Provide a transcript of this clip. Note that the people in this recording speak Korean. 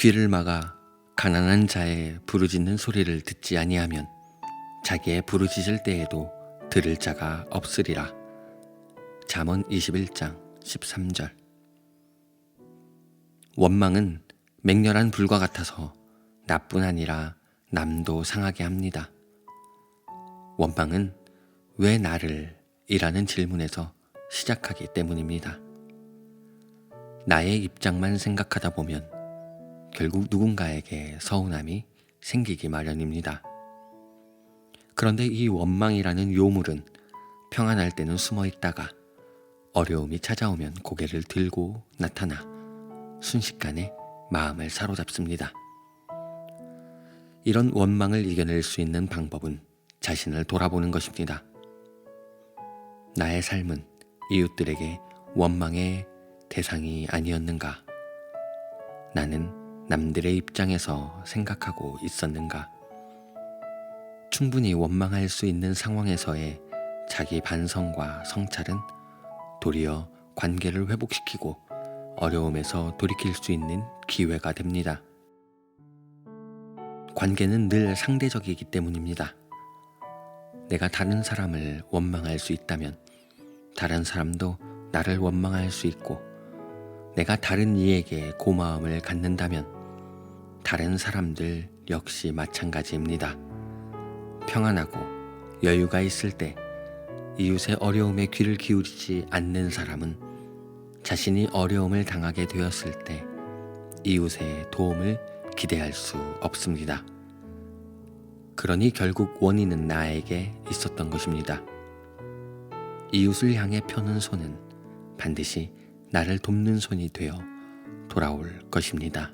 귀를 막아 가난한 자의 부르짖는 소리를 듣지 아니하면 자기의 부르짖을 때에도 들을 자가 없으리라. 잠언 21장 13절 원망은 맹렬한 불과 같아서 나뿐 아니라 남도 상하게 합니다. 원망은 왜 나를? 이라는 질문에서 시작하기 때문입니다. 나의 입장만 생각하다 보면 결국 누군가에게 서운함이 생기기 마련입니다. 그런데 이 원망이라는 요물은 평안할 때는 숨어 있다가 어려움이 찾아오면 고개를 들고 나타나 순식간에 마음을 사로잡습니다. 이런 원망을 이겨낼 수 있는 방법은 자신을 돌아보는 것입니다. 나의 삶은 이웃들에게 원망의 대상이 아니었는가? 나는 남들의 입장에서 생각하고 있었는가? 충분히 원망할 수 있는 상황에서의 자기 반성과 성찰은 도리어 관계를 회복시키고 어려움에서 돌이킬 수 있는 기회가 됩니다. 관계는 늘 상대적이기 때문입니다. 내가 다른 사람을 원망할 수 있다면 다른 사람도 나를 원망할 수 있고 내가 다른 이에게 고마움을 갖는다면 다른 사람들 역시 마찬가지입니다. 평안하고 여유가 있을 때 이웃의 어려움에 귀를 기울이지 않는 사람은 자신이 어려움을 당하게 되었을 때 이웃의 도움을 기대할 수 없습니다. 그러니 결국 원인은 나에게 있었던 것입니다. 이웃을 향해 펴는 손은 반드시 나를 돕는 손이 되어 돌아올 것입니다.